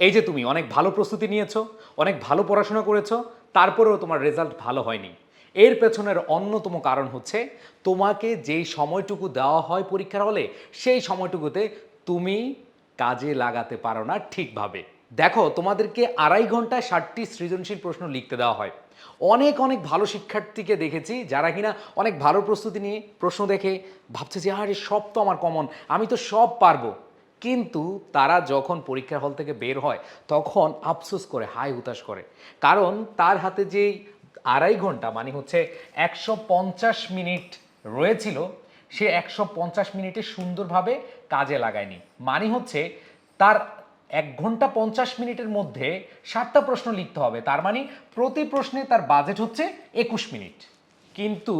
এই যে তুমি অনেক ভালো প্রস্তুতি নিয়েছো, অনেক ভালো পড়াশোনা করেছ, তারপরেও তোমার রেজাল্ট ভালো হয়নি। এর পেছনের অন্যতম কারণ হচ্ছে তোমাকে যেই সময়টুকু দেওয়া হয় পরীক্ষার হলে, সেই সময়টুকুতে তুমি কাজে লাগাতে পারো না ঠিকভাবে। দেখো, তোমাদেরকে আড়াই ঘন্টায় ষাটটি সৃজনশীল প্রশ্ন লিখতে দেওয়া হয়। অনেক অনেক ভালো শিক্ষার্থীকে দেখেছি যারা কিনা অনেক ভালো প্রস্তুতি নিয়ে প্রশ্ন দেখে, ভাবছে যে, আরে, সব তো আমার কমন আমি তো সব পারব। কিন্তু তারা যখন পরীক্ষার হল থেকে বের হয়, তখন আফসোস করে হাই হুতাশ করে। কারণ তার হাতে যেই আড়াই ঘণ্টা মানে হচ্ছে একশো পঞ্চাশ মিনিট রয়েছিল, সে একশো পঞ্চাশ মিনিটে সুন্দরভাবে কাজে লাগায়নি। মানে হচ্ছে তার এক ঘণ্টা পঞ্চাশ মিনিটের মধ্যে সাতটা প্রশ্ন লিখতে হবে। তার মানে প্রতি প্রশ্নে তার বাজেট হচ্ছে একুশ মিনিট। কিন্তু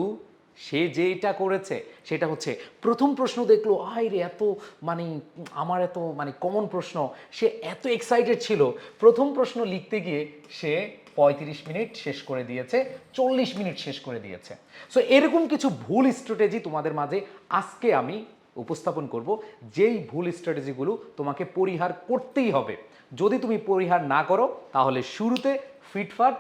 সে যেটা করেছে, সেটা হচ্ছে প্রথম প্রশ্ন দেখল, আয় রে, এত মানে আমার এত মানে কমন প্রশ্ন। সে এত এক্সাইটেড ছিল। প্রথম প্রশ্ন লিখতে গিয়ে সে পঁয়ত্রিশ মিনিট শেষ করে দিয়েছে, চল্লিশ মিনিট শেষ করে দিয়েছে। সো এরকম কিছু ভুল স্ট্র্যাটেজি তোমাদের মাঝে আজকে আমি উপস্থাপন করব। যেই ভুল স্ট্র্যাটেজিগুলো তোমাকে পরিহার করতেই হবে। যদি তুমি পরিহার না করো, তাহলে শুরুতে ফিটফাট,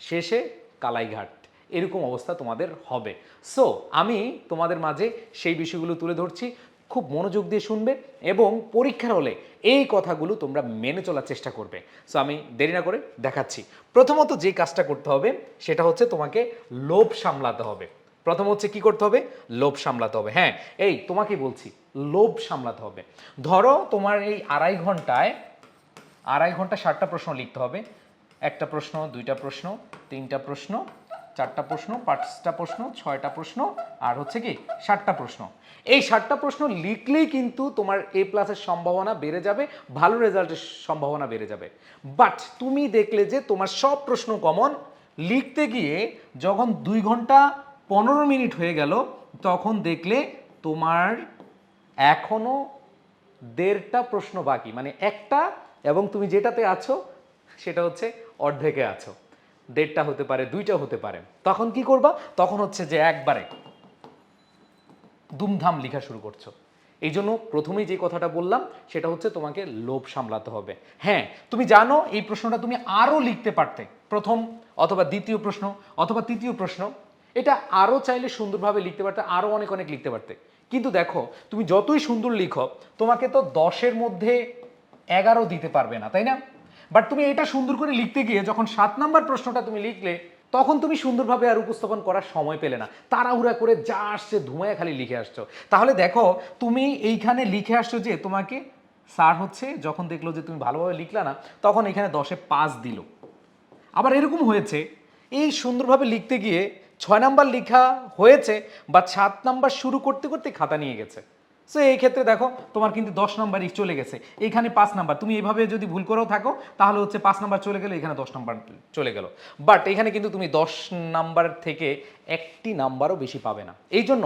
শেষে কালাইঘাট। এরকম অবস্থা তোমাদের হবে। সো আমি তোমাদের মাঝে সেই বিষয়গুলো তুলে ধরছি। খুব মনোযোগ দিয়ে শুনবে এবং পরীক্ষার হলে এই কথাগুলো তোমরা মেনে চলার চেষ্টা করবে। সো আমি দেরি না করে দেখাচ্ছি। প্রথমত যে কাজটা করতে হবে, সেটা হচ্ছে তোমাকে লোভ সামলাতে হবে। প্রথম হচ্ছে কি করতে হবে? লোভ সামলাতে হবে। হ্যাঁ এই তোমাকে বলছি, লোভ সামলাতে হবে। ধরো তোমার এই আড়াই ঘন্টায়, আড়াই ঘণ্টা ষাটটা প্রশ্ন লিখতে হবে। একটা প্রশ্ন, দুইটা প্রশ্ন, তিনটা প্রশ্ন চারটা প্রশ্ন, পাঁচটা প্রশ্ন, ছয়টা প্রশ্ন, আর হচ্ছে কি ষাটটা প্রশ্ন। এই ষাটটা প্রশ্ন লিখলেই কিন্তু তোমার এ প্লাসের সম্ভাবনা বেড়ে যাবে, ভালো রেজাল্টের সম্ভাবনা বেড়ে যাবে। বাট তুমি দেখলে যে তোমার সব প্রশ্ন কমন লিখতে গিয়ে যখন দুই ঘণ্টা পনেরো মিনিট হয়ে গেল, তখন দেখলে তোমার এখনও দেড়টা প্রশ্ন বাকি। মানে একটা, এবং তুমি যেটাতে আছো, সেটা হচ্ছে অর্ধেকে আছো। দেড়টা হতে পারে, দুইটা হতে পারে। তখন কি করবা? তখন হচ্ছে যে একবারে দুমধাম লেখা শুরু করছ। এই জন্য প্রথমেই যে কথাটা বললাম, সেটা হচ্ছে তোমাকে লোভ সামলাতে হবে। হ্যাঁ তুমি জানো এই প্রশ্নটা তুমি আরও লিখতে পারতে। প্রথম অথবা দ্বিতীয় প্রশ্ন অথবা তৃতীয় প্রশ্ন, এটা আরও চাইলে সুন্দরভাবে লিখতে পারতে, আরও অনেক অনেক লিখতে পারতে। কিন্তু দেখো, তুমি যতই সুন্দর লিখো, তোমাকে তো দশের মধ্যে এগারো দিতে পারবে না, তাই না? বাট তুমি এটা সুন্দর করে লিখতে গিয়ে যখন সাত নাম্বার প্রশ্নটা তুমি লিখলে, তখন তুমি সুন্দরভাবে আর উপস্থাপন করার সময় পেলে না। তাড়াহুড়া করে যা আসছে ধুমায় খালি লিখে আসছো। তাহলে দেখো, তুমি এইখানে লিখে আসছো যে তোমাকে স্যার হচ্ছে যখন দেখল যে তুমি ভালোভাবে লিখলা না, তখন এখানে দশে পাঁচ দিল। আবার এরকম হয়েছে, এই সুন্দরভাবে লিখতে গিয়ে ছয় নাম্বার লেখা হয়েছে বা সাত নাম্বার শুরু করতে করতে খাতা নিয়ে গেছে। সো এই ক্ষেত্রে দেখো, তোমার কিন্তু দশ নাম্বারই চলে গেছে। এখানে পাঁচ নাম্বার তুমি এইভাবে যদি ভুল করেও থাকো, তাহলে হচ্ছে পাঁচ নাম্বার চলে গেলে এখানে দশ নাম্বার চলে গেল। বাট এখানে কিন্তু তুমি দশ নাম্বার থেকে একটি নাম্বারও বেশি পাবে না। এই জন্য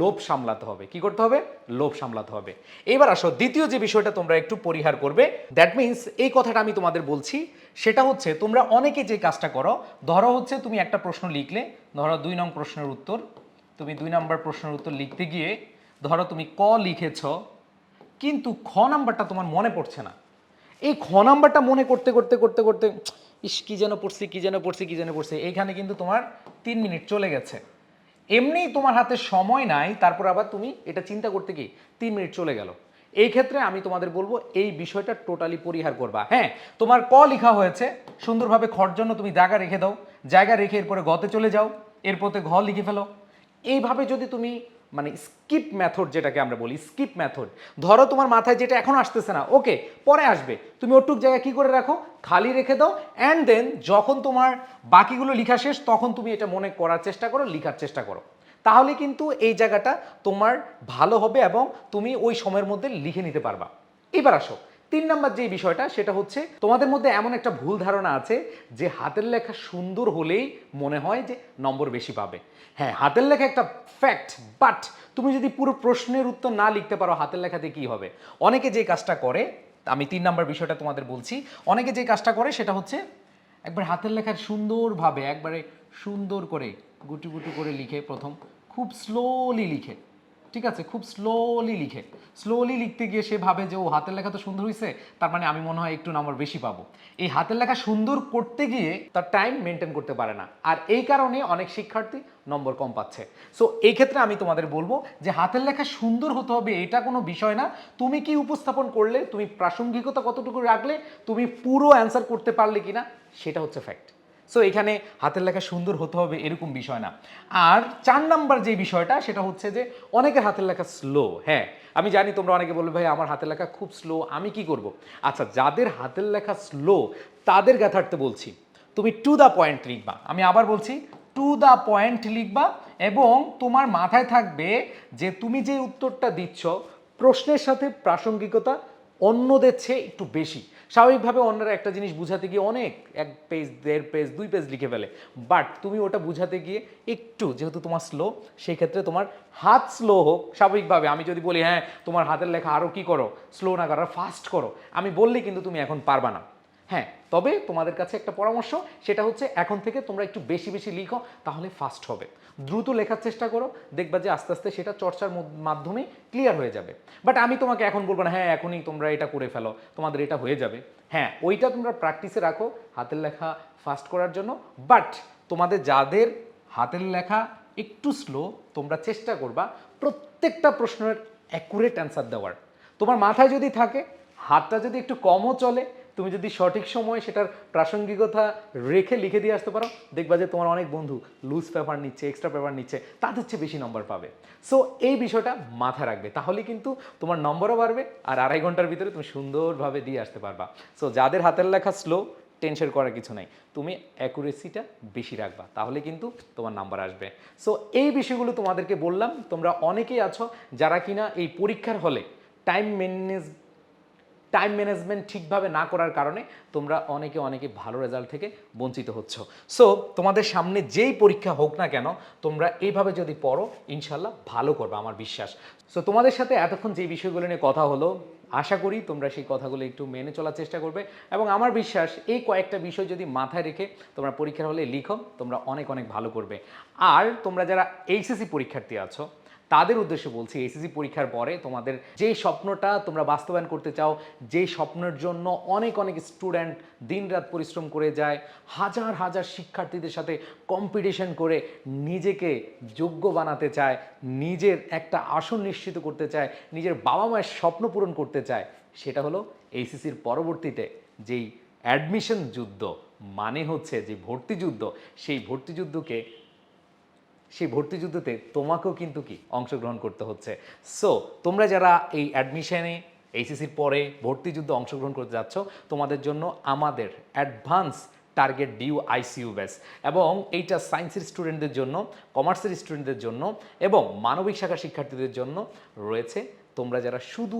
লোভ সামলাতে হবে। কি করতে হবে? লোভ সামলাতে হবে। এবার আসো, দ্বিতীয় যে বিষয়টা তোমরা একটু পরিহার করবে দ্যাট মিন্স এই কথাটা আমি তোমাদের বলছি, সেটা হচ্ছে তোমরা অনেকে যে কাজটা করো, ধরো হচ্ছে তুমি একটা প্রশ্ন লিখলে, ধরো দুই নং প্রশ্নের উত্তর, তুমি দুই নম্বর প্রশ্নের উত্তর লিখতে গিয়ে ধরো তুমি ক লিখেছ, কিন্তু খ নাম্বারটা তোমার মনে পড়ছে না। এই খ নাম্বারটা মনে করতে করতে করতে করতে, ইস, কি যেন পড়ছি, কি যেন পড়ছি, কি যেন পড়ছি, এইখানে কিন্তু তোমার তিন মিনিট চলে গেছে। এমনি তোমার হাতে সময় নাই, তারপর আবার তুমি এটা চিন্তা করতে কি তিন মিনিট চলে গেল। এই ক্ষেত্রে আমি তোমাদের বলব, এই বিষয়টা টোটালি পরিহার করবা। হ্যাঁ তোমার ক লেখা হয়েছে, সুন্দরভাবে খর জন্য তুমি জায়গা রেখে দাও। জায়গা রেখে এরপরে গতে চলে যাও এরপরে ঘ লিখে ফেলো। এইভাবে যদি তুমি মানে স্কিপ মেথড যেটাকে আমরা বলি স্কিপ মেথড ধরো তোমার মাথায় যেটা এখন আসতেছে না, ওকে, পরে আসবে। তুমি ওটুক জায়গায় কি করে রাখো? খালি রেখে দাও অ্যান্ড দেন যখন তোমার বাকিগুলো লেখা শেষ, তখন তুমি এটা মনে করার চেষ্টা করো, লেখার চেষ্টা করো। তাহলে কিন্তু এই জায়গাটা তোমার ভালো হবে এবং তুমি ওই সময়ের মধ্যে লিখে নিতে পারবা। এবার আসো তিন নাম্বার যে বিষয়টা, সেটা হচ্ছে তোমাদের মধ্যে এমন একটা ভুল ধারণা আছে যে হাতের লেখা সুন্দর হলেই মনে হয় যে নম্বর বেশি পাবে। হ্যাঁ হাতের লেখা একটা ফ্যাক্ট বাট তুমি যদি পুরো প্রশ্নের উত্তর না লিখতে পারো, হাতের লেখাতে কি হবে? অনেকে যে কাজটা করে, আমি তিন নাম্বার বিষয়টা তোমাদের বলছি, অনেকে যে কাজটা করে, সেটা হচ্ছে একবার হাতের লেখার সুন্দরভাবে, একবারে সুন্দর করে গুটি গুটি করে লিখে, প্রথম খুব স্লোলি লিখে ঠিক আছে, খুব স্লোলি লিখে। স্লোলি লিখতে গিয়ে সে ভাবে যে, ও, হাতের লেখা তো সুন্দর হয়েছে তার মানে আমি মনে হয় একটু নাম্বার বেশি পাবো। এই হাতের লেখা সুন্দর করতে গিয়ে তার টাইম মেনটেন করতে পারে না। আর এই কারণে অনেক শিক্ষার্থী নম্বর কম পাচ্ছে। সো এই ক্ষেত্রে আমি তোমাদের বলব যে, হাতের লেখা সুন্দর হতে হবে, এটা কোনো বিষয় না। তুমি কি উপস্থাপন করলে, তুমি প্রাসঙ্গিকতা কতটুকু রাখলে, তুমি পুরো অ্যান্সার করতে পারলে কিনা, সেটা হচ্ছে ফ্যাক্ট সো এখানে হাতের লেখা সুন্দর হতে হবে এরকম বিষয় না। আর চার নাম্বার যে বিষয়টা, সেটা হচ্ছে যে অনেকের হাতের লেখা স্লো হ্যাঁ। আমি জানি তোমরা অনেকে বলবে, ভাই, আমার হাতের লেখা খুব স্লো আমি কি করব? আচ্ছা যাদের হাতের লেখা স্লো তাদের গাথার্থে বলছি, তুমি টু দ্য পয়েন্ট লিখবা। আমি আবার বলছি টু দ্য পয়েন্ট লিখবা এবং তোমার মাথায় থাকবে যে তুমি যে উত্তরটা দিচ্ছ, প্রশ্নের সাথে প্রাসঙ্গিকতা অন্যদের চেয়ে একটু বেশি। স্বাভাবিকভাবে অন্যরা একটা জিনিস বুঝাতে গিয়ে অনেক, এক পেজ দেড় পেজ দুই পেজ লিখে ফেলে। বাট তুমি ওটা বুঝাতে গিয়ে একটু, যেহেতু তোমার স্লো সেই ক্ষেত্রে তোমার হাত স্লো হোক, স্বাভাবিকভাবে। আমি যদি বলি হ্যাঁ তোমার হাতের লেখা আরও কী করো? স্লো না করো ফাস্ট করো। আমি বললে কিন্তু তুমি এখন পারবা না। হ্যাঁ তবে তোমাদের কাছে একটা পরামর্শ, সেটা হচ্ছে এখন থেকে তোমরা একটু বেশি বেশি লিখো, তাহলে ফাস্ট হবে। দ্রুত লেখার চেষ্টা করো, দেখবা যে আস্তে আস্তে সেটা চর্চার মধ্য- মাধ্যমে ক্লিয়ার হয়ে যাবে। বাট আমি তোমাকে এখন বলব না হ্যাঁ এখনই তোমরা এটা করে ফেলো, তোমাদের এটা হয়ে যাবে। হ্যাঁ ওইটা তোমরা প্র্যাকটিসে রাখো হাতের লেখা ফাস্ট করার জন্য। বাট তোমাদের যাদের হাতের লেখা একটু স্লো তোমরা চেষ্টা করবা প্রত্যেকটা প্রশ্নের অ্যাকুরেট অ্যান্সার দেওয়ার। তোমার মাথায় যদি থাকে, হাতটা যদি একটু কমও চলে তুমি যদি সঠিক সময়ে সেটার প্রাসঙ্গিকতা রেখে লিখে দিয়ে আসতে পারো, দেখবা যে তোমার অনেক বন্ধু লুজ পেপার নিচ্ছে এক্সট্রা পেপার নিচ্ছে, তাদের চেয়ে বেশি নম্বর পাবে। সো এই বিষয়টা মাথায় রাখবে। তাহলে কিন্তু তোমার নম্বরও বাড়বে আর আড়াই ঘণ্টার ভিতরে তুমি সুন্দরভাবে দিয়ে আসতে পারবা। সো যাদের হাতের লেখা স্লো টেনশন করার কিছু নাই। তুমি অ্যাকুরেসিটা বেশি রাখবা। তাহলে কিন্তু তোমার নাম্বার আসবে। সো এই বিষয়গুলো তোমাদেরকে বললাম। তোমরা অনেকেই আছো যারা কিনা এই পরীক্ষার হলে টাইম ম্যানেজ টাইম ম্যানেজমেন্ট ঠিকভাবে না করার কারণে তোমরা অনেকে অনেকে ভালো রেজাল্ট থেকে বঞ্চিত হচ্ছ। সো তোমাদের সামনে যেই পরীক্ষা হোক না কেন, তোমরা এইভাবে যদি পড়ো ইনশাল্লাহ ভালো করবে আমার বিশ্বাস। সো তোমাদের সাথে এতক্ষণ যে বিষয়গুলো নিয়ে কথা হলো, আশা করি তোমরা সেই কথাগুলো একটু মেনে চলার চেষ্টা করবে। এবং আমার বিশ্বাস, এই কয়েকটা বিষয় যদি মাথায় রেখে তোমরা পরীক্ষার হলে লিখো, তোমরা অনেক অনেক ভালো করবে। আর তোমরা যারা এইচএসসি পরীক্ষার্থী আছো তাদের উদ্দেশ্যে বলছি এসএসসি পরীক্ষার পরে তোমাদের যে স্বপ্নটা তোমরা বাস্তবায়ন করতে চাও, যে স্বপ্নের জন্য অনেক অনেক স্টুডেন্ট দিনরাত পরিশ্রম করে যায়, হাজার হাজার শিক্ষার্থীদের সাথে কম্পিটিশন করে নিজেকে যোগ্য বানাতে চায়, নিজের একটা আসন নিশ্চিত করতে চায়, নিজের বাবা মায়ের স্বপ্ন পূরণ করতে চায়, সেটা হলো এইচএসসির পরবর্তীতে যেই অ্যাডমিশন যুদ্ধ মানে হচ্ছে যে ভর্তি যুদ্ধ, সেই ভর্তি যুদ্ধকে সেই ভর্তি যুদ্ধতে তোমাকেও কিন্তু কি অংশগ্রহণ করতে হচ্ছে। সো তোমরা যারা এই অ্যাডমিশনে এইচএসির পরে ভর্তি যুদ্ধে অংশগ্রহণ করতে যাচ্ছ, তোমাদের জন্য আমাদের অ্যাডভান্স টার্গেট ডিউ আইসিইউ ব্যাস এবং এইটা সায়েন্সের স্টুডেন্টদের জন্য কমার্সের স্টুডেন্টদের জন্য এবং মানবিক শাখা শিক্ষার্থীদের জন্য রয়েছে। তোমরা যারা শুধু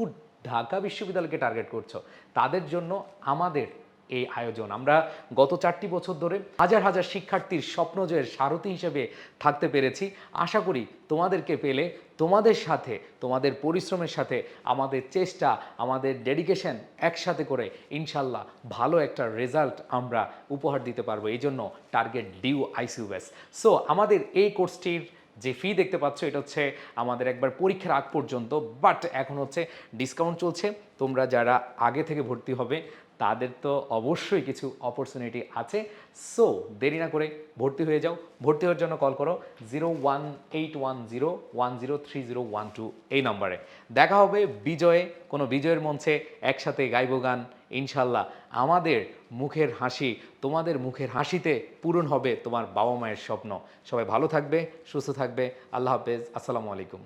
ঢাকা বিশ্ববিদ্যালয়কে টার্গেট করছ, তাদের জন্য আমাদের এই আয়োজন। আমরা গত চারটি বছর ধরে হাজার হাজার শিক্ষার্থীর স্বপ্নজয়ের সারথি হিসেবে থাকতে পেরেছি, আশা করি তোমাদেরকে পেলে তোমাদের সাথে, তোমাদের পরিশ্রমের সাথে, আমাদের চেষ্টা, আমাদের ডেডিকেশন একসাথে করে ইনশাল্লাহ ভালো একটা রেজাল্ট আমরা উপহার দিতে পারব। এই জন্য টার্গেট ডিউ আইসিউএস সো আমাদের এই কোর্সটির যে ফি দেখতে পাচ্ছ, এটা হচ্ছে আমাদের একবার পরীক্ষার আগ পর্যন্ত বাট এখন হচ্ছে ডিসকাউন্ট চলছে। তোমরা যারা আগে থেকে ভর্তি হবে তাদের তো অবশ্যই কিছু অপরচুনিটি আছে। সো দেরি না করে ভর্তি হয়ে যাও। ভর্তি হওয়ার জন্য কল করো zero one eight one zero one zero three zero one two এই নম্বরে। দেখা হবে বিজয়ে, কোনো বিজয়ের মঞ্চে একসাথে গাইব গান, ইনশাল্লাহ। আমাদের মুখের হাসি, তোমাদের মুখের হাসিতে পূরণ হবে তোমার বাবা মায়ের স্বপ্ন। সবাই ভালো থাকবে, সুস্থ থাকবে। আল্লাহ হাফেজ। আসসালামু আলাইকুম।